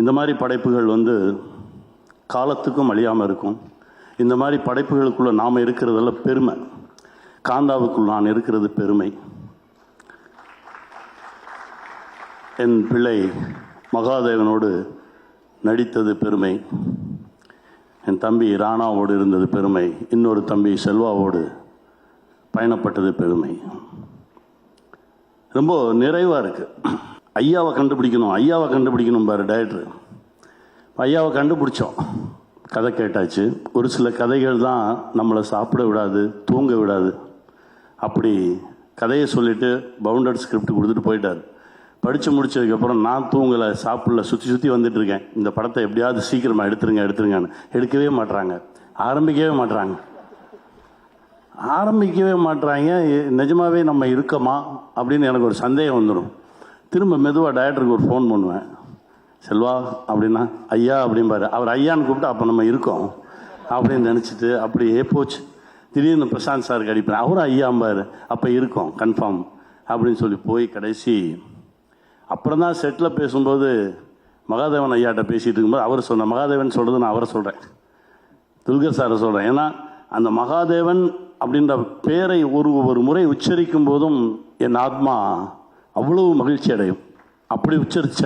இந்த மாதிரி படைப்புகள் வந்து காலத்துக்கும் அழியாமல் இருக்கும். இந்த மாதிரி படைப்புகளுக்குள்ளே நாம் இருக்கிறதெல்லாம் பெருமை. காந்தாவுக்குள் நான் இருக்கிறது பெருமை. என் பிள்ளை மகாதேவனோடு நடித்தது பெருமை. என் தம்பி ராணாவோடு இருந்தது பெருமை. இன்னொரு தம்பி செல்வாவோடு பயணப்பட்டது பெருமை. ரொம்ப நிறைவாக இருக்குது ஐயாவை கண்டுபிடிக்கணும் ஐயாவை கண்டுபிடிக்கணும் பாரு டைரக்டர் ஐயாவை கண்டுபிடிச்சோம். கதை கேட்டாச்சு. ஒரு சில கதைகள் தான் நம்மளை சாப்பிட விடாது தூங்க விடாது. அப்படி கதையை சொல்லிட்டு பவுண்டட் ஸ்கிரிப்ட் கொடுத்துட்டு போயிட்டார். படித்து முடிச்சதுக்கப்புறம் நான் தூங்கலை சாப்பிடல சுற்றி சுற்றி வந்துட்டு இருக்கேன். இந்த படத்தை எப்படியாவது சீக்கிரமாக எடுத்துருங்க எடுத்துருங்கன்னு. எடுக்கவே மாட்டுறாங்க ஆரம்பிக்கவே மாட்டுறாங்க ஆரம்பிக்கவே மாட்றாங்க. நிஜமாவே நம்ம இருக்கோமா அப்படின்னு எனக்கு ஒரு சந்தேகம் வந்துடும் திரும்ப மெதுவாக டைரக்டருக்கு ஒரு ஃபோன் பண்ணுவேன். செல்வா அப்படின்னா ஐயா அப்படிம்பாரு. அவர் ஐயான்னு கூப்பிட்டு அப்போ நம்ம இருக்கோம். அப்படின்னு நினச்சிட்டு அப்படியே போச்சு. திடீர்னு பிரசாந்த் சாருக்கு அடிப்பேன். அவரும் ஐயாம்பார். அப்போ இருக்கோம் கன்ஃபார்ம் அப்படின்னு சொல்லி போய் கடைசி. அப்புறம் தான் செட்டில் பேசும்போது மகாதேவன் ஐயாட்ட பேசிகிட்டு இருக்கும்போது அவர் சொன்ன மகாதேவன் சொல்கிறது நான் அவரை சொல்கிறேன் துல்கர் சாரை சொல்கிறேன் ஏன்னா அந்த மகாதேவன் அப்படின்ற பேரை ஒரு ஒரு முறை உச்சரிக்கும் போதும் என் ஆத்மா அவ்வளவு மகிழ்ச்சி அடையும் அப்படி உச்சரித்த